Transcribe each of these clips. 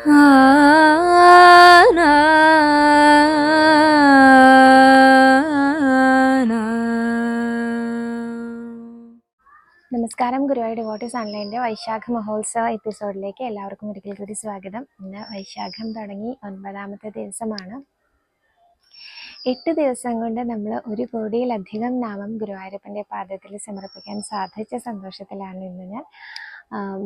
നമസ്കാരം ഗുരുവായൂർ ഡിവോട്ടീസ് ഓൺലൈന്റെ വൈശാഖ മഹോത്സവ എപ്പിസോഡിലേക്ക് എല്ലാവർക്കും ഒരിക്കൽ കൂടി സ്വാഗതം. ഇന്ന് വൈശാഖം തുടങ്ങി ഒൻപതാമത്തെ ദിവസമാണ്. എട്ട് ദിവസം കൊണ്ട് നമ്മൾ ഒരു കോടിയിലധികം നാമം ഗുരുവായൂരപ്പന്റെ പാദത്തിൽ സമർപ്പിക്കാൻ സാധിച്ച സന്തോഷത്തിലാണ് ഇന്ന് ഞാൻ.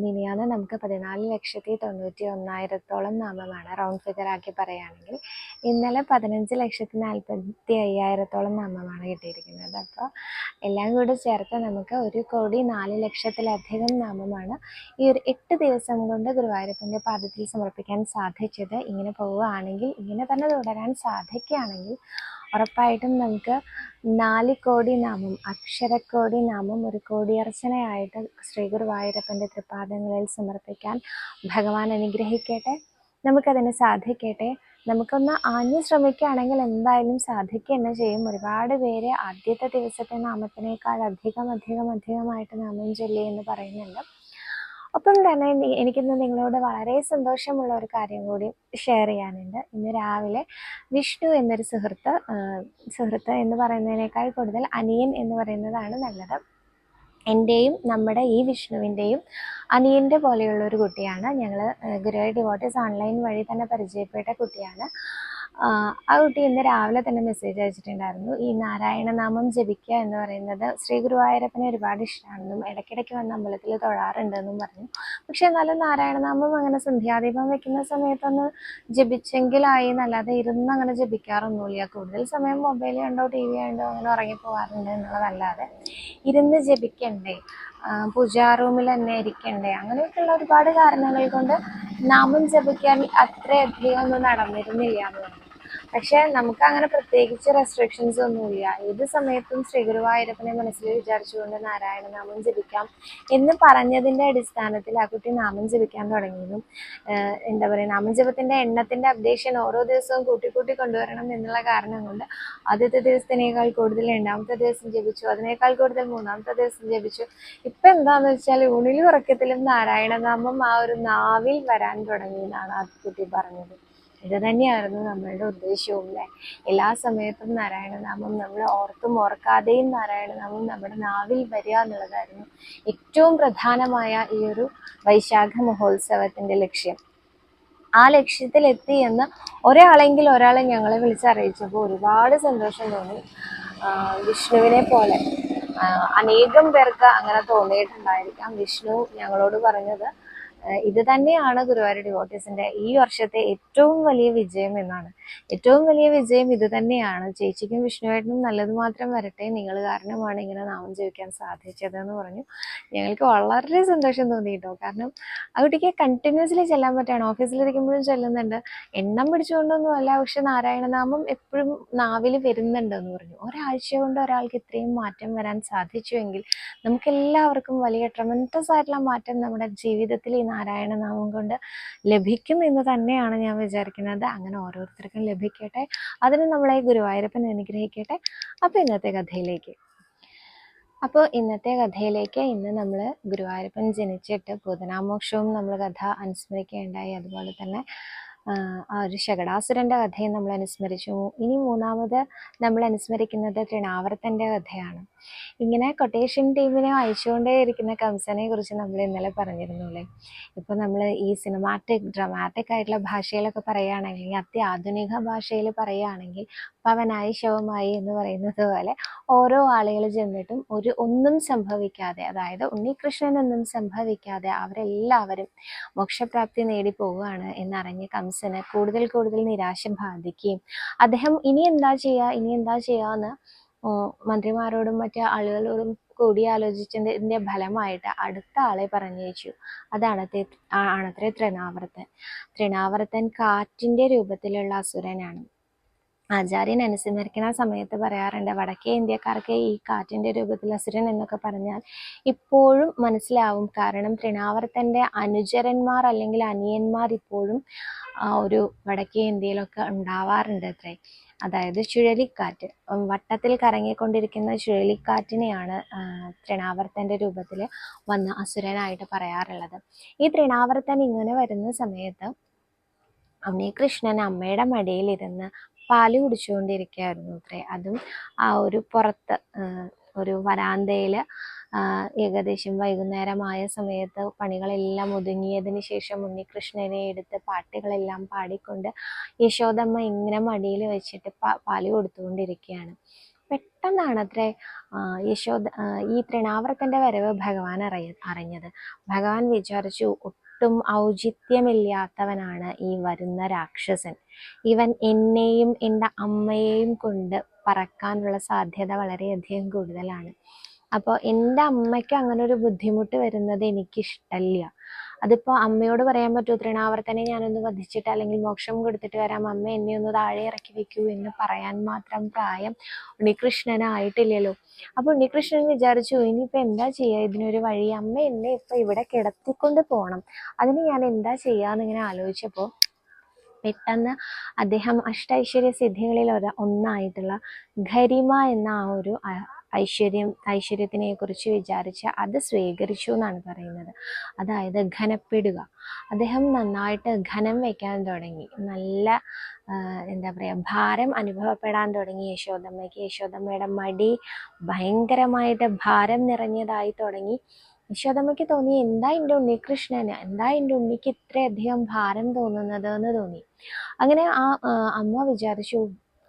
മിനിയാന്ന് നമുക്ക് പതിനാല് ലക്ഷത്തി തൊണ്ണൂറ്റി ഒന്നായിരത്തോളം നാമമാണ് റൗണ്ട് ഫിഗർ ആക്കി പറയുകയാണെങ്കിൽ. ഇന്നലെ പതിനഞ്ച് ലക്ഷത്തി നാൽപ്പത്തി അയ്യായിരത്തോളം നാമമാണ് കിട്ടിയിരിക്കുന്നത്. അപ്പോൾ എല്ലാം കൂടി ചേർത്ത് നമുക്ക് ഒരു കോടി നാല് ലക്ഷത്തിലധികം നാമമാണ് ഈ ഒരു എട്ട് ദിവസം കൊണ്ട് ഗുരുവായൂരപ്പന്റെ പാദത്തിൽ സമർപ്പിക്കാൻ സാധിച്ചത്. ഇങ്ങനെ പോവുകയാണെങ്കിൽ ഇങ്ങനെ തന്നെ തുടരാൻ സാധിക്കുകയാണെങ്കിൽ ഉറപ്പായിട്ടും നമുക്ക് നാല് കോടി നാമം അക്ഷരക്കോടി നാമം ഒരു കോടിയർച്ചനയായിട്ട് ശ്രീ ഗുരുവായൂരപ്പന്റെ തൃപ്പാദങ്ങളിൽ സമർപ്പിക്കാൻ ഭഗവാൻ അനുഗ്രഹിക്കട്ടെ. നമുക്കതിനെ സാധിക്കട്ടെ. നമുക്കൊന്ന് ആഞ്ഞു ശ്രമിക്കുകയാണെങ്കിൽ എന്തായാലും സാധിക്കുക ചെയ്യും. ഒരുപാട് പേര് ആദ്യത്തെ ദിവസത്തെ നാമത്തിനേക്കാൾ അധികം അധികം അധികമായിട്ട് നാമം ചൊല്ലി എന്ന് പറയുന്നുണ്ട്. ഒപ്പം തന്നെ എനിക്കിന്ന് നിങ്ങളോട് വളരെ സന്തോഷമുള്ള ഒരു കാര്യം കൂടി ഷെയർ ചെയ്യാനുണ്ട്. ഇന്ന് രാവിലെ വിഷ്ണു എന്നൊരു സുഹൃത്ത് സുഹൃത്ത് എന്ന് പറയുന്നതിനേക്കാൾ കൂടുതൽ അനിയൻ എന്ന് പറയുന്നതാണ് നല്ലത്. എന്റെയും നമ്മുടെ ഈ വിഷ്ണുവിന്റെയും അനിയന്റെ പോലെയുള്ള ഒരു കുട്ടിയാണ്. ഞങ്ങൾ ഗുരുവായൂർ ഡിവോട്ടേഴ്സ് ഓൺലൈൻ വഴി തന്നെ പരിചയപ്പെട്ട കുട്ടിയാണ്. ആ, കുട്ടി ഇന്ന് രാവിലെ തന്നെ മെസ്സേജ് അയച്ചിട്ടുണ്ടായിരുന്നു. ഈ നാരായണനാമം ജപിക്കുക എന്ന് പറയുന്നത് ശ്രീ ഗുരുവായൂരപ്പനെ ഒരുപാട് ഇഷ്ടമാണെന്നും ഇടയ്ക്കിടയ്ക്ക് വന്ന് അമ്പലത്തിൽ തൊഴാറുണ്ടെന്നും പറഞ്ഞു. പക്ഷെ എന്നാലും നാരായണനാമം അങ്ങനെ സന്ധ്യാദീപം വെക്കുന്ന സമയത്തൊന്ന് ജപിച്ചെങ്കിലായി. എന്നല്ലാതെ ഇരുന്ന് അങ്ങനെ ജപിക്കാറൊന്നുമില്ല. കൂടുതൽ സമയം മൊബൈൽ കണ്ടോ ടി വി കണ്ടോ അങ്ങനെ ഉറങ്ങിപ്പോവാറുണ്ട് എന്നുള്ളതല്ലാതെ ഇരുന്ന് ജപിക്കണ്ടേ പൂജാ റൂമിൽ തന്നെ ഇരിക്കണ്ടേ അങ്ങനെയൊക്കെയുള്ള ഒരുപാട് കാരണങ്ങൾ കൊണ്ട് നാമം ജപിക്കാൻ അത്രയധികം ഒന്നും നടന്നിരുന്നില്ല എന്ന് പക്ഷെ നമുക്ക് അങ്ങനെ പ്രത്യേകിച്ച് റെസ്ട്രിക്ഷൻസ് ഒന്നുമില്ല. ഏത് സമയത്തും ശ്രീ ഗുരുവായൂരപ്പനെ മനസ്സിൽ വിചാരിച്ചുകൊണ്ട് നാരായണ നാമം ജപിക്കാം എന്ന് പറഞ്ഞതിന്റെ അടിസ്ഥാനത്തിൽ ആ കുട്ടി നാമം ജപിക്കാൻ തുടങ്ങിയതും എന്താ പറയുക നാമം ജപത്തിന്റെ എണ്ണത്തിന്റെ അപ്ഡേഷൻ ഓരോ ദിവസവും കൂട്ടി കൂട്ടി കൊണ്ടുവരണം എന്നുള്ള കാരണം കൊണ്ട് ആദ്യത്തെ ദിവസത്തിനേക്കാൾ കൂടുതൽ രണ്ടാമത്തെ ദിവസം ജപിച്ചു അതിനേക്കാൾ കൂടുതൽ മൂന്നാമത്തെ ദിവസം ജപിച്ചു. ഇപ്പൊ എന്താന്ന് വെച്ചാൽ ഊണിലും ഉറക്കത്തിലും നാരായണനാമം ആ ഒരു നാവിൽ വരാൻ തുടങ്ങിയെന്നാണ് ആ കുട്ടി പറഞ്ഞത്. ഇത് തന്നെയായിരുന്നു നമ്മളുടെ ഉദ്ദേശവും അല്ലേ? എല്ലാ സമയത്തും നാരായണനാമം നമ്മൾ ഓർത്തും ഓർക്കാതെയും നാരായണനാമം നമ്മുടെ നാവിൽ വരിക എന്നുള്ളതായിരുന്നു ഏറ്റവും പ്രധാനമായ ഈ ഒരു വൈശാഖ മഹോത്സവത്തിന്റെ ലക്ഷ്യം. ആ ലക്ഷ്യത്തിലെത്തി എന്ന് ഒരാളെങ്കിലും ഒരാളെ ഞങ്ങളെ വിളിച്ചറിയിച്ചപ്പോൾ ഒരുപാട് സന്തോഷം തോന്നി. വിഷ്ണുവിനെ പോലെ. അനേകം പേർക്ക് അങ്ങനെ തോന്നിയിട്ടുണ്ടായിരിക്കാം. വിഷ്ണു ഞങ്ങളോട് പറഞ്ഞത് ഇത് തന്നെയാണ് ഗുരുവായൂർ ഡിവോട്ടീസിന്റെ ഈ വർഷത്തെ ഏറ്റവും വലിയ വിജയം എന്നാണ്. ഏറ്റവും വലിയ വിജയം ഇത് തന്നെയാണ്. ചേച്ചിക്കും വിഷ്ണുവായിട്ടും നല്ലത് മാത്രം വരട്ടെ നിങ്ങൾ കാരണമാണ് ഇങ്ങനെ നാമം ജീവിക്കാൻ സാധിച്ചത് എന്ന് പറഞ്ഞു. ഞങ്ങൾക്ക് വളരെ സന്തോഷം തോന്നി കേട്ടോ കാരണം ആ കുട്ടിക്ക് കണ്ടിന്യൂസ്ലി ചെല്ലാൻ പറ്റുകയാണ്. ഓഫീസിലിരിക്കുമ്പോഴും ചെല്ലുന്നുണ്ട്. എണ്ണം പിടിച്ചുകൊണ്ടൊന്നും അല്ല പക്ഷെ നാരായണനാമം എപ്പോഴും നാവിൽ വരുന്നുണ്ട് എന്ന് പറഞ്ഞു. ഒരാഴ്ച കൊണ്ട് ഒരാൾക്ക് ഇത്രയും മാറ്റം വരാൻ സാധിച്ചുവെങ്കിൽ നമുക്ക് എല്ലാവർക്കും വലിയ ട്രമന്റസ് ആയിട്ടുള്ള മാറ്റം നമ്മുടെ ജീവിതത്തിൽ ഈ നാരായണനാമം കൊണ്ട് ലഭിക്കും എന്ന് തന്നെയാണ് ഞാൻ വിചാരിക്കുന്നത്. അങ്ങനെ ഓരോരുത്തർക്കും ലഭിക്കട്ടെ. അതിന് നമ്മളെ ഗുരുവായൂരപ്പൻ അനുഗ്രഹിക്കട്ടെ. അപ്പോൾ ഇന്നത്തെ കഥയിലേക്ക്. അപ്പോൾ ഇന്നത്തെ കഥയിലേക്ക് ഇന്ന് നമ്മൾ ഗുരുവായൂരപ്പൻ ജനിച്ചിട്ട് പൂതനാമോക്ഷവും നമ്മൾ കഥ അനുസ്മരിക്കുകയുണ്ടായി. അതുപോലെ തന്നെ ആ, ഒരു ശകടാസുരന്റെ കഥയും നമ്മൾ അനുസ്മരിച്ചു. ഇനി മൂന്നാമത് നമ്മൾ അനുസ്മരിക്കുന്നത് തൃണാവർത്തന്റെ കഥയാണ്. ഇങ്ങനെ കൊട്ടേഷൻ ടീമിനെ അയച്ചുകൊണ്ടേ ഇരിക്കുന്ന കംസനെ കുറിച്ച് നമ്മൾ ഇന്നലെ പറഞ്ഞിരുന്നു അല്ലേ? ഇപ്പോൾ നമ്മൾ ഈ സിനിമാറ്റിക് ഡ്രമാറ്റിക് ആയിട്ടുള്ള ഭാഷയിലൊക്കെ പറയുകയാണെങ്കിൽ അത്യാധുനിക ഭാഷയിൽ പറയുകയാണെങ്കിൽ പവനായി ശവമായി എന്ന് പറയുന്നത് പോലെ ഓരോ ആളുകൾ ചെന്നിട്ടും ഒരു ഒന്നും സംഭവിക്കാതെ അതായത് ഉണ്ണികൃഷ്ണനൊന്നും സംഭവിക്കാതെ അവരെല്ലാവരും മോക്ഷപ്രാപ്തി നേടി പോവുകയാണ് എന്നറിഞ്ഞ് കംസന് കൂടുതൽ കൂടുതൽ നിരാശ ബാധിക്കുകയും അദ്ദേഹം ഇനി എന്താ ചെയ്യുക ഇനി എന്താ ചെയ്യാന്ന് മന്ത്രിമാരോടും മറ്റു ആളുകളോടും കൂടി ആലോചിച്ചതിന്റെ ഫലമായിട്ട് അടുത്ത ആളെ പറഞ്ഞയച്ചു. അതാണ് ആണത്രേ തൃണാവർത്തൻ തൃണാവർത്തൻ കാറ്റിന്റെ രൂപത്തിലുള്ള അസുരനാണ്. ആചാര്യൻ അനുസ്മരിക്കുന്ന സമയത്ത് പറയാറുണ്ട് വടക്കേ ഇന്ത്യക്കാർക്ക് ഈ കാറ്റിന്റെ രൂപത്തിൽ അസുരൻ എന്നൊക്കെ പറഞ്ഞാൽ ഇപ്പോഴും മനസ്സിലാവും. കാരണം തൃണാവർത്തന്റെ അനുചരന്മാർ അല്ലെങ്കിൽ അനിയന്മാർ ഇപ്പോഴും ഒരു വടക്കേ ഇന്ത്യയിലൊക്കെ ഉണ്ടാവാറുണ്ട് അത്രേ. അതായത് ചുഴലിക്കാറ്റ്. വട്ടത്തിൽ കറങ്ങിക്കൊണ്ടിരിക്കുന്ന ചുഴലിക്കാറ്റിനെയാണ് തൃണാവർത്തന്റെ രൂപത്തിൽ വന്ന് അസുരനായിട്ട് പറയാറുള്ളത്. ഈ തൃണാവർത്തൻ ഇങ്ങനെ വരുന്ന സമയത്ത് ഉണ്ണികൃഷ്ണൻ അമ്മയുടെ മടിയിലിരുന്ന് പാൽ കുടിച്ചുകൊണ്ടിരിക്കുകയായിരുന്നു അത്രേ. അതും ആ ഒരു പുറത്ത് ഒരു വരാന്തയിൽ ഏകദേശം വൈകുന്നേരമായ സമയത്ത് പണികളെല്ലാം ഒതുങ്ങിയതിന് ശേഷം ഉണ്ണികൃഷ്ണനെ എടുത്ത് പാട്ടുകളെല്ലാം പാടിക്കൊണ്ട് യശോദമ്മ ഇങ്ങനെ മടിയിൽ വെച്ചിട്ട് പാൽ കൊടുത്തുകൊണ്ടിരിക്കുകയാണ്. പെട്ടെന്നാണ് അത്രേ യശോദ ഈ തൃണാവർത്തന്റെ വരവ് ഭഗവാൻ അറിയ അറിഞ്ഞത്. ഭഗവാൻ വിചാരിച്ചു ഒട്ടും ഔചിത്യമില്ലാത്തവനാണ് ഈ വരുന്ന രാക്ഷസൻ. ഇവൻ എന്നെയും എന്റെ അമ്മയെയും കൊണ്ട് പറക്കാനുള്ള സാധ്യത വളരെയധികം കൂടുതലാണ്. അപ്പോൾ എന്റെ അമ്മയ്ക്ക് അങ്ങനെ ഒരു ബുദ്ധിമുട്ട് വരുന്നത് എനിക്കിഷ്ടല്ല. അതിപ്പോൾ അമ്മയോട് പറയാൻ പറ്റുമോ തൃണാവർത്തനെ ഞാനൊന്ന് വധിച്ചിട്ട് അല്ലെങ്കിൽ മോക്ഷം കൊടുത്തിട്ട് വരാം അമ്മ എന്നെ ഒന്ന് താഴെ ഇറക്കി വെക്കൂ എന്ന് പറയാൻ മാത്രം പ്രായം ഉണ്ണികൃഷ്ണനായിട്ടില്ലല്ലോ. അപ്പോൾ ഉണ്ണികൃഷ്ണൻ വിചാരിച്ചു ഇനിയിപ്പോൾ എന്താ ചെയ്യാ? ഇതിനൊരു വഴി. അമ്മ എന്നെ ഇപ്പോൾ ഇവിടെ കിടത്തിക്കൊണ്ട് പോകണം അതിന് ഞാൻ എന്താ ചെയ്യാന്ന് ഇങ്ങനെ ആലോചിച്ചപ്പോൾ പെട്ടെന്ന് അദ്ദേഹം അഷ്ടൈശ്വര്യ സിദ്ധികളിൽ ഒരാ ഒന്നായിട്ടുള്ള ഖരിമ എന്ന ആ ഒരു ഐശ്വര്യം ഐശ്വര്യത്തിനെ കുറിച്ച് വിചാരിച്ച് അത് സ്വീകരിച്ചു എന്നാണ് പറയുന്നത്. അതായത് ഘനപ്പെടുക. അദ്ദേഹം നന്നായിട്ട് ഘനം വയ്ക്കാൻ തുടങ്ങി. നല്ല എന്താ പറയുക ഭാരം അനുഭവപ്പെടാൻ തുടങ്ങി യശോദമ്മയ്ക്ക്. യശോദമ്മയുടെ മടി ഭയങ്കരമായിട്ട് ഭാരം നിറഞ്ഞതായി തുടങ്ങി. യശോദമ്മയ്ക്ക് തോന്നി എന്താ എന്റെ ഉണ്ണികൃഷ്ണന് എന്താ എന്റെ ഉണ്ണിക്ക് ഇത്രയധികം ഭാരം തോന്നുന്നത് എന്ന് തോന്നി? അങ്ങനെ ആ, അമ്മ വിചാരിച്ചു.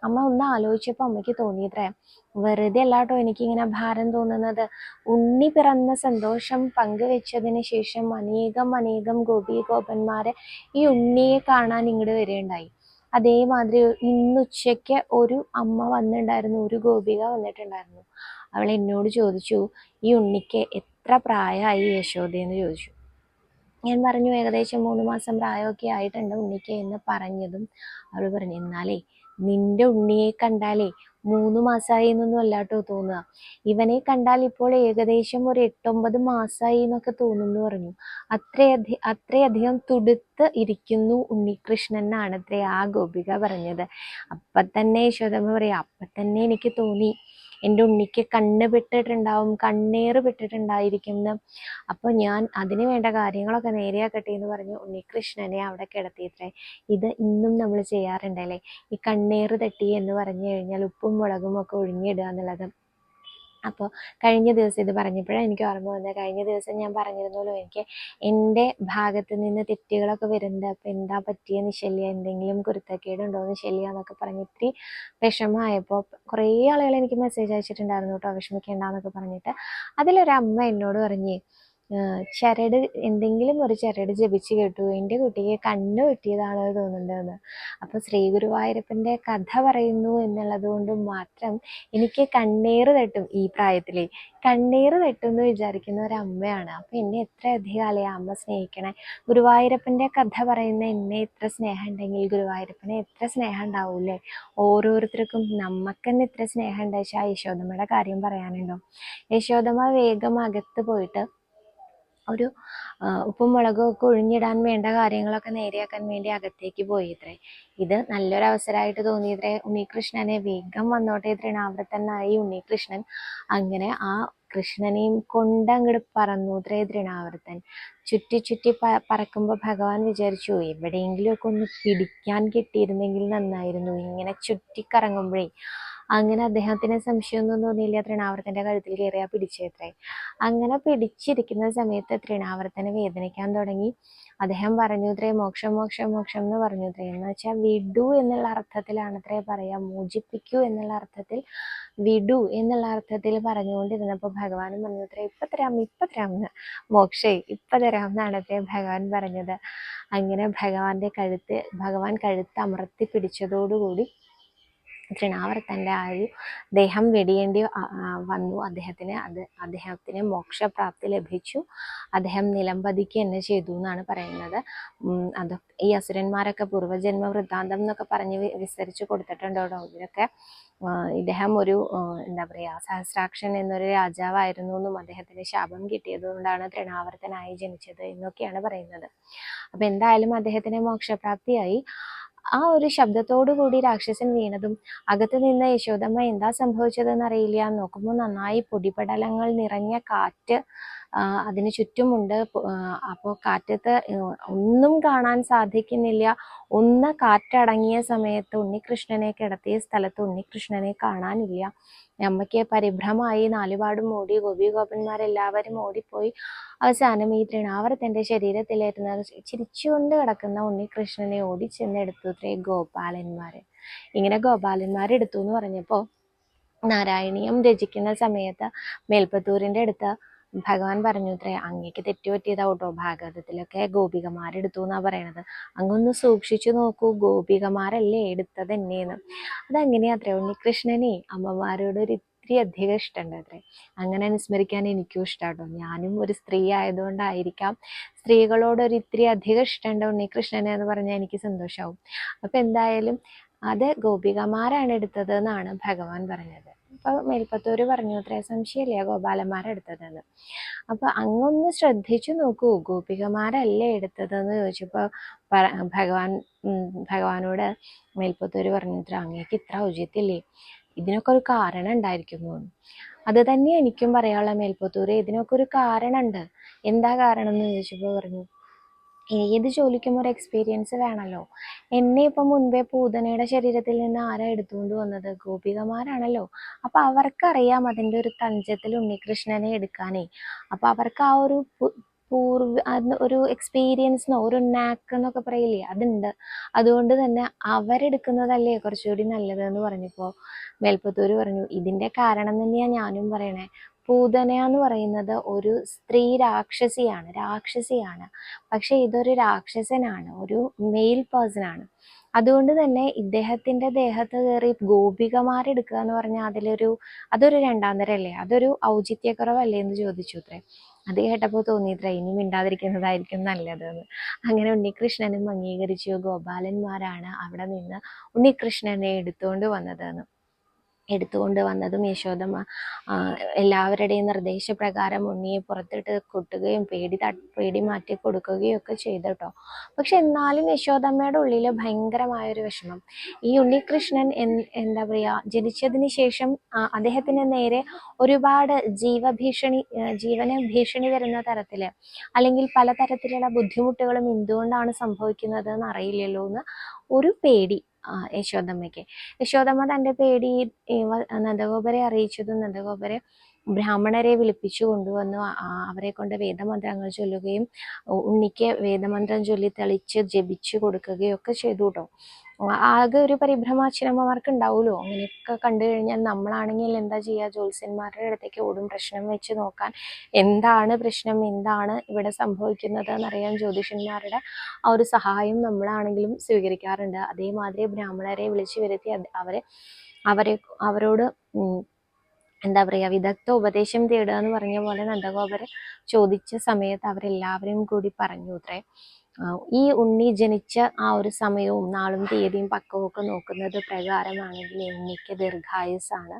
അമ്മ ഒന്ന് ആലോചിച്ചപ്പോൾ അമ്മയ്ക്ക് തോന്നിയത്രേ വെറുതെ അല്ലാട്ടോ എനിക്കിങ്ങനെ ഭാരം തോന്നുന്നത്. ഉണ്ണി പിറന്ന സന്തോഷം പങ്കുവെച്ചതിന് ശേഷം അനേകം അനേകം ഗോപി ഗോപന്മാരെ ഈ ഉണ്ണിയെ കാണാൻ ഇങ്ങോട്ട് വരികയുണ്ടായി. അതേമാതിരി ഇന്നുച്ചയ്ക്ക് ഒരു അമ്മ വന്നിട്ടുണ്ടായിരുന്നു ഒരു ഗോപിക വന്നിട്ടുണ്ടായിരുന്നു. അവൾ എന്നോട് ചോദിച്ചു ഈ ഉണ്ണിക്ക് എത്ര പ്രായമായി യശോദയെന്ന് ചോദിച്ചു. ഞാൻ പറഞ്ഞു ഏകദേശം മൂന്ന് മാസം പ്രായമൊക്കെ ആയിട്ടുണ്ട് ഉണ്ണിക്ക് എന്ന് പറഞ്ഞതും അവൾ പറഞ്ഞു. എന്നാലേ നിന്റെ ഉണ്ണിയെ കണ്ടാലേ മൂന്ന് മാസമായി എന്നൊന്നും അല്ലാട്ടോ തോന്നുക. ഇവനെ കണ്ടാൽ ഇപ്പോൾ ഏകദേശം ഒരു എട്ടൊമ്പത് മാസമായി എന്നൊക്കെ തോന്നുന്നു പറഞ്ഞു. അത്രയധി അത്രയധികം തുടുത്ത് ഇരിക്കുന്നു ഉണ്ണികൃഷ്ണൻ എന്നാണ് അത്രേ ആ ഗോപിക പറഞ്ഞത്. അപ്പം തന്നെ യശോദമ്മ പറയാം അപ്പം തന്നെ എനിക്ക് തോന്നി. എന്റെ ഉണ്ണിക്ക് കണ്ണ് പെട്ടിട്ടുണ്ടാവും കണ്ണീർ പെട്ടിട്ടുണ്ടായിരിക്കും എന്ന്. അപ്പോൾ ഞാൻ അതിന് വേണ്ട കാര്യങ്ങളൊക്കെ നേരെയാക്കട്ടെ എന്ന് പറഞ്ഞ് ഉണ്ണികൃഷ്ണനെ അവിടെ കിടത്തിയിട്ടേ ഇത് ഇന്നും നമ്മൾ ചെയ്യാറുണ്ടല്ലേ? ഈ കണ്ണീർ തട്ടി എന്ന് പറഞ്ഞു കഴിഞ്ഞാൽ ഉപ്പും മുളകും ഒക്കെ ഒഴിഞ്ഞിടുക എന്നുള്ളത്. അപ്പോൾ കഴിഞ്ഞ ദിവസം ഇത് പറഞ്ഞപ്പോഴാണ് എനിക്ക് ഓർമ്മ വന്നത്. കഴിഞ്ഞ ദിവസം ഞാൻ പറഞ്ഞിരുന്നല്ലോ എനിക്ക് എന്റെ ഭാഗത്ത് നിന്ന് തെറ്റുകളൊക്കെ വരുന്നുണ്ട്. അപ്പോൾ എന്താ പറ്റിയ നിശല്യ എന്തെങ്കിലും കുരുത്തക്കേടുണ്ടോ നിശല്യ എന്നൊക്കെ പറഞ്ഞ് ഇത്തിരി വിഷമമായപ്പോൾ കുറേ ആളുകൾ എനിക്ക് മെസ്സേജ് അയച്ചിട്ടുണ്ടായിരുന്നു കേട്ടോ. വിഷമിക്കേണ്ടെന്നൊക്കെ പറഞ്ഞിട്ട്. അതിലൊരമ്മ എന്നോട് പറഞ്ഞ് "ഏഹ് ചരട് എന്തെങ്കിലും ഒരു ചരട് ജപിച്ച് കേട്ടു. എന്റെ കുട്ടിക്ക് കണ്ണ് വെട്ടിയതാണ് തോന്നുന്നുണ്ടെന്ന്. അപ്പോൾ ശ്രീ ഗുരുവായൂരപ്പന്റെ കഥ പറയുന്നു എന്നുള്ളത് കൊണ്ട് മാത്രം എനിക്ക് കണ്ണീർ തട്ടും ഈ പ്രായത്തിൽ കണ്ണീർ തട്ടും എന്ന് വിചാരിക്കുന്ന ഒരു അമ്മയാണ് അപ്പോൾ എന്നെ എത്ര അധികം അല്ലേ അമ്മ സ്നേഹിക്കണേ? ഗുരുവായൂരപ്പന്റെ കഥ പറയുന്ന എന്നെ ഇത്ര സ്നേഹം ഉണ്ടെങ്കിൽ ഗുരുവായൂരപ്പനെ എത്ര സ്നേഹം ഉണ്ടാവൂലേ ഓരോരുത്തർക്കും നമുക്ക് തന്നെ ഇത്ര സ്നേഹം ഉണ്ടാച്ചാൽ യശോദമ്മയുടെ കാര്യം പറയാനുണ്ടോ? യശോദമ്മ വേഗം അകത്ത് പോയിട്ട് ഒരു ഉപ്പും മുളകും ഒക്കെ ഒഴിഞ്ഞിടാൻ വേണ്ട കാര്യങ്ങളൊക്കെ നേരെയാക്കാൻ വേണ്ടി അകത്തേക്ക് പോയിത്രേ. ഇത് നല്ലൊരു അവസരമായിട്ട് തോന്നിയത്രേ. ഉണ്ണികൃഷ്ണനെ വേഗം വന്നോട്ടെ തൃണാവൃത്തനായി ഉണ്ണികൃഷ്ണൻ അങ്ങനെ ആ കൃഷ്ണനെയും കൊണ്ട് അങ്ങോട്ട് പറന്നു ഇത്രേ തൃണാവർത്തൻ ചുറ്റി ചുറ്റി പ പറക്കുമ്പോൾ ഭഗവാൻ വിചാരിച്ചു എവിടെയെങ്കിലുമൊക്കെ ഒന്ന് പിടിക്കാൻ കിട്ടിയിരുന്നെങ്കിൽ നന്നായിരുന്നു. ഇങ്ങനെ ചുറ്റിക്കറങ്ങുമ്പോഴേ അങ്ങനെ അദ്ദേഹത്തിന് സംശയമൊന്നും തോന്നിയില്ല. തൃണാവർത്തന്റെ കഴുത്തിൽ കയറിയാ പിടിച്ചേത്രേ അങ്ങനെ പിടിച്ചിരിക്കുന്ന സമയത്ത് തൃണാവർത്തന് വേദനിക്കാൻ തുടങ്ങി. അദ്ദേഹം പറഞ്ഞു ഇത്രേ മോക്ഷം മോക്ഷം മോക്ഷം എന്ന് പറഞ്ഞു. ഇത്രേ എന്ന് വെച്ചാൽ വിടു എന്നുള്ള അർത്ഥത്തിലാണ് അത്രേ പറയാ മോചിപ്പിക്കൂ എന്നുള്ള അർത്ഥത്തിൽ വിടു എന്നുള്ള അർത്ഥത്തിൽ പറഞ്ഞുകൊണ്ടിരുന്നപ്പോൾ ഭഗവാനും പറഞ്ഞു ഇത്രേ ഇപ്പൊ തരാം ഇപ്പൊ തരാം മോക്ഷേ ഇപ്പൊ തരാം എന്നാണ് അത്രേ ഭഗവാൻ പറഞ്ഞത്. അങ്ങനെ ഭഗവാന്റെ കഴുത്ത് ഭഗവാൻ കഴുത്ത് അമർത്തി പിടിച്ചതോടുകൂടി തൃണാവർത്തന്റെ ആ ഒരു ദേഹം വെടിയേണ്ടി വന്നു. അദ്ദേഹത്തിന് അത് അദ്ദേഹത്തിന് മോക്ഷപ്രാപ്തി ലഭിച്ചു. അദ്ദേഹം നിലംപതിക്ക് തന്നെ ചെയ്തു എന്നാണ് പറയുന്നത്. അത് ഈ അസുരന്മാരൊക്കെ പൂർവജന്മ വൃത്താന്തം എന്നൊക്കെ പറഞ്ഞ് വിസ്തരിച്ച് കൊടുത്തിട്ടുണ്ടോ ഇതിലൊക്കെ ഇദ്ദേഹം ഒരു എന്താ പറയുക സഹസ്രാക്ഷൻ എന്നൊരു രാജാവായിരുന്നു എന്നും അദ്ദേഹത്തിന് ശാപം കിട്ടിയതുകൊണ്ടാണ് തൃണാവർത്തനായി ജനിച്ചത് എന്നൊക്കെയാണ് പറയുന്നത്. അപ്പം എന്തായാലും അദ്ദേഹത്തിന് മോക്ഷപ്രാപ്തിയായി. ആ ഒരു ശബ്ദത്തോടു കൂടി രാക്ഷസൻ വീണതും അകത്ത് നിന്ന് യശോദമ്മ എന്താ സംഭവിച്ചതെന്ന് അറിയില്ല നോക്കുമ്പോൾ നന്നായി പൊടിപടലങ്ങൾ നിറഞ്ഞ കാറ്റ് അതിന് ചുറ്റുമുണ്ട്. അപ്പോൾ കാറ്റത്ത് ഒന്നും കാണാൻ സാധിക്കുന്നില്ല. ഒന്ന് കാറ്റടങ്ങിയ സമയത്ത് ഉണ്ണികൃഷ്ണനെ കിടത്തിയ സ്ഥലത്ത് ഉണ്ണികൃഷ്ണനെ കാണാനില്ല. അമ്മയ്ക്ക് പരിഭ്രമായി നാലുപാടും ഓടി ഗോപി ഗോപന്മാരെല്ലാവരും ഓടിപ്പോയി. അവസാനം ഈ തൃണാവരത്തിന്റെ ശരീരത്തിലായിരുന്ന ചിരിച്ചുകൊണ്ട് കിടക്കുന്ന ഉണ്ണികൃഷ്ണനെ ഓടിച്ചെന്നെടുത്തു ത്രേ ഗോപാലന്മാര്. ഇങ്ങനെ ഗോപാലന്മാരെടുത്തു എന്ന് പറഞ്ഞപ്പോൾ നാരായണീയം രചിക്കുന്ന സമയത്ത് മേൽപ്പത്തൂരിന്റെ അടുത്ത് ഭഗവാൻ പറഞ്ഞു ഇത്രേ അങ്ങേക്ക് തെറ്റുപറ്റിയതാവട്ടോ ഭാഗവതത്തിലൊക്കെ ഗോപികമാരെടുത്തു എന്നാ പറയണത്. അങ്ങൊന്ന് സൂക്ഷിച്ചു നോക്കൂ ഗോപികമാരല്ലേ എടുത്തത് എന്നേന്ന് അതങ്ങനെയാ അത്രേ ഉണ്ണികൃഷ്ണനെ അമ്മമാരോട് ഒരു ഇത്തിരി അധികം ഇഷ്ടമുണ്ട് അത്രേ. അങ്ങനെ അനുസ്മരിക്കാൻ എനിക്കും ഇഷ്ടമാട്ടോ ഞാനും ഒരു സ്ത്രീ ആയതുകൊണ്ടായിരിക്കാം. സ്ത്രീകളോട് ഒരു ഇത്തിരി അധികം ഇഷ്ടമുണ്ട് ഉണ്ണികൃഷ്ണനെ എന്ന് പറഞ്ഞാൽ എനിക്ക് സന്തോഷമാവും അപ്പൊ എന്തായാലും അത് ഗോപികമാരാണ് എടുത്തത് എന്നാണ് ഭഗവാൻ പറഞ്ഞത്. അപ്പൊ മേൽപ്പത്തൂര് പറഞ്ഞു അത്രേ ഗോപാലന്മാരെ എടുത്തതെന്ന്? അപ്പോൾ അങ്ങൊന്ന് ശ്രദ്ധിച്ചു നോക്കൂ ഗോപികമാരല്ലേ എടുത്തതെന്ന് ചോദിച്ചപ്പോ ഭഗവാൻ ഭഗവാനോട് മേൽപ്പത്തൂര് പറഞ്ഞു ഇത്ര അങ്ങേക്ക് ഇത്ര ഔചിത്യല്ലേ? ഇതിനൊക്കെ ഒരു കാരണം ഉണ്ടായിരിക്കുന്നു. അത് തന്നെ എനിക്കും പറയാനുള്ള മേൽപ്പത്തൂര് ഇതിനൊക്കെ ഒരു കാരണമുണ്ട്. എന്താ കാരണം എന്ന് ചോദിച്ചപ്പോ പറഞ്ഞു ഏത് ജോലിക്കും ഒരു എക്സ്പീരിയൻസ് വേണമല്ലോ എന്നെ ഇപ്പം മുൻപേ പൂതനയുടെ ശരീരത്തിൽ നിന്ന് ആരാ എടുത്തുകൊണ്ട് വന്നത്? ഗോപികമാരാണല്ലോ. അപ്പൊ അവർക്കറിയാം അതിന്റെ ഒരു തഞ്ചത്തിൽ ഉണ്ണികൃഷ്ണനെ എടുക്കാനേ. അപ്പൊ അവർക്ക് ആ ഒരു പൂർവ ഒരു എക്സ്പീരിയൻസിനോ ഒരു നാക്ക് എന്നൊക്കെ പറയില്ലേ അതുണ്ട്. അതുകൊണ്ട് തന്നെ അവരെടുക്കുന്നതല്ലേ കുറച്ചുകൂടി നല്ലതെന്ന് പറഞ്ഞപ്പോൾ മേൽപ്പത്തൂര് പറഞ്ഞു. ഇതിന്റെ കാരണം തന്നെയാ ഞാനും പറയണേ. പൂതന എന്ന് പറയുന്നത് ഒരു സ്ത്രീ രാക്ഷസിയാണ് രാക്ഷസിയാണ്. പക്ഷെ ഇതൊരു രാക്ഷസനാണ് ഒരു മെയിൽ പേഴ്സൺ ആണ്. അതുകൊണ്ട് തന്നെ ഇദ്ദേഹത്തിന്റെ ദേഹത്ത് കയറി ഗോപികമാരെടുക്കുക എന്ന് പറഞ്ഞാൽ അതിലൊരു അതൊരു രണ്ടാം അല്ലേ അതൊരു ഔചിത്യക്കുറവല്ലേ എന്ന് ചോദിച്ചു അത്രേ. അത് കേട്ടപ്പോൾ തോന്നിയത്രേ ഇനി മിണ്ടാതിരിക്കുന്നതായിരിക്കും നല്ലതെന്ന്. അങ്ങനെ ഉണ്ണികൃഷ്ണനും അംഗീകരിച്ചു. ഗോപാലന്മാരാണ് അവിടെ നിന്ന് ഉണ്ണികൃഷ്ണനെ എടുത്തുകൊണ്ട് വന്നതെന്ന്. എടുത്തുകൊണ്ട് വന്നതും യശോദമ്മ എല്ലാവരുടെയും നിർദ്ദേശപ്രകാരം ഉണ്ണിയെ പുറത്തിട്ട് കൊട്ടുകയും പേടി പേടി മാറ്റി കൊടുക്കുകയും ഒക്കെ ചെയ്തു കേട്ടോ. പക്ഷെ എന്നാലും യശോദമ്മയുടെ ഉള്ളിൽ ഭയങ്കരമായൊരു വിഷമം. ഈ ഉണ്ണികൃഷ്ണൻ എന്താ പറയുക ജനിച്ചതിന് ശേഷം അദ്ദേഹത്തിന് നേരെ ഒരുപാട് ജീവഭീഷണി ജീവന ഭീഷണി വരുന്ന തരത്തിൽ അല്ലെങ്കിൽ പലതരത്തിലുള്ള ബുദ്ധിമുട്ടുകളും എന്തുകൊണ്ടാണ് സംഭവിക്കുന്നത് എന്ന് അറിയില്ലല്ലോ എന്ന് ഒരു പേടി. യശോദമ്മയ്ക്ക്. യശോദമ്മ തന്റെ പേടി നന്ദഗോപരെ അറിയിച്ചതും നന്ദഗോപരെ ബ്രാഹ്മണരെ വിളിപ്പിച്ചു കൊണ്ടുവന്നു. അവരെ കൊണ്ട് വേദമന്ത്രങ്ങൾ ചൊല്ലുകയും ഉണ്ണിക്ക് വേദമന്ത്രം ചൊല്ലി തെളിച്ച് ജപിച്ചു കൊടുക്കുകയും ഒക്കെ ചെയ്തു കേട്ടോ. ആകെ ഒരു പരിഭ്രമ അച്ഛനമ്മമാർക്ക് ഉണ്ടാവുമല്ലോ അങ്ങനെയൊക്കെ കണ്ടു കഴിഞ്ഞാൽ നമ്മളാണെങ്കിൽ എന്താ ചെയ്യുക ജ്യോത്സ്യന്മാരുടെ അടുത്തേക്ക് ഓടും പ്രശ്നം വെച്ച് നോക്കാൻ. എന്താണ് പ്രശ്നം? എന്താണ് ഇവിടെ സംഭവിക്കുന്നത് എന്നറിയാൻ ജ്യോതിഷന്മാരുടെ ആ ഒരു സഹായം നമ്മളാണെങ്കിലും സ്വീകരിക്കാറുണ്ട്. അതേമാതിരി ബ്രാഹ്മണരെ വിളിച്ചു വരുത്തി അവരെ അവരെ അവരോട് എന്താ പറയുക വിദഗ്ധ ഉപദേശം തേടുക എന്ന് പറഞ്ഞ പോലെ നന്ദഗോപര് ചോദിച്ച സമയത്ത് അവരെല്ലാവരും കൂടി പറഞ്ഞു അത്രേ ഈ ഉണ്ണി ജനിച്ച ആ ഒരു സമയവും നാളും തീയതിയും പക്കവും ഒക്കെ നോക്കുന്നത് പ്രകാരമാണെങ്കിൽ ഉണ്ണിക്ക് ദീർഘായുസാണ്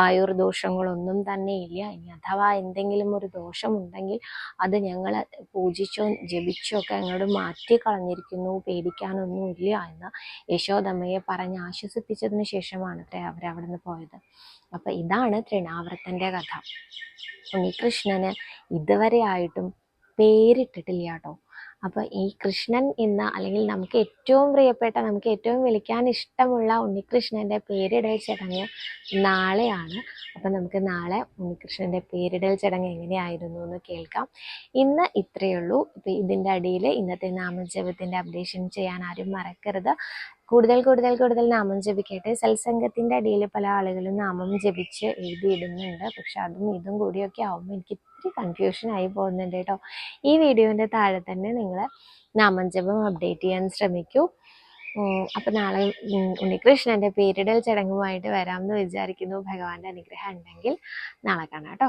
ആയുർ ദോഷങ്ങളൊന്നും തന്നെ ഇല്ല ഇനി അഥവാ എന്തെങ്കിലും ഒരു ദോഷമുണ്ടെങ്കിൽ അത് ഞങ്ങൾ പൂജിച്ചോ ജപിച്ചോ ഒക്കെ അങ്ങോട്ട് മാറ്റി കളഞ്ഞിരിക്കുന്നു. പേടിക്കാനൊന്നുമില്ല എന്ന് യശോദമ്മയെ പറഞ്ഞ് ആശ്വസിപ്പിച്ചതിന് ശേഷമാണ് അവരവിടെ നിന്ന് പോയത്. അപ്പൊ ഇതാണ് തൃണാവർത്തന്റെ കഥ. ഉണ്ണികൃഷ്ണന് ഇതുവരെ ആയിട്ടും പേരിട്ടിട്ടില്ല കേട്ടോ. അപ്പൊ ഈ കൃഷ്ണൻ എന്ന അല്ലെങ്കിൽ നമുക്ക് ഏറ്റവും പ്രിയപ്പെട്ട നമുക്ക് ഏറ്റവും വിളിക്കാൻ ഇഷ്ടമുള്ള ഉണ്ണികൃഷ്ണന്റെ പേരിടൽ ചടങ്ങ് നാളെയാണ്. അപ്പൊ നമുക്ക് നാളെ ഉണ്ണികൃഷ്ണന്റെ പേരിടൽ ചടങ്ങ് എങ്ങനെയായിരുന്നു എന്ന് കേൾക്കാം. ഇന്ന് ഇത്രയേ ഉള്ളൂ. ഇതിന്റെ അടിയിൽ ഇന്നത്തെ നാമജപത്തിന്റെ അപ്ഡേഷൻ ചെയ്യാൻ ആരും മറക്കരുത്. കൂടുതൽ കൂടുതൽ കൂടുതൽ നാമം ജപിക്കട്ടെ. സത്സംഗത്തിന്റെ അടിയിൽ പല ആളുകളും നാമം ജപിച്ച് എഴുതിയിടുന്നുണ്ട്. പക്ഷെ അതും ഇതും കൂടിയൊക്കെ ആവുമ്പോൾ എനിക്ക് ഇത്തിരി കൺഫ്യൂഷൻ ആയി പോകുന്നുണ്ട് കേട്ടോ. ഈ വീഡിയോന്റെ താഴെ തന്നെ നിങ്ങൾ നാമം ജപം അപ്ഡേറ്റ് ചെയ്യാൻ ശ്രമിക്കൂ. അപ്പൊ നാളെ ഉണ്ണികൃഷ്ണന്റെ പേരിടൽ ചടങ്ങുമായിട്ട് വരാമെന്ന് വിചാരിക്കുന്നു. ഭഗവാന്റെ അനുഗ്രഹം ഉണ്ടെങ്കിൽ നാളെ കാണാം കേട്ടോ.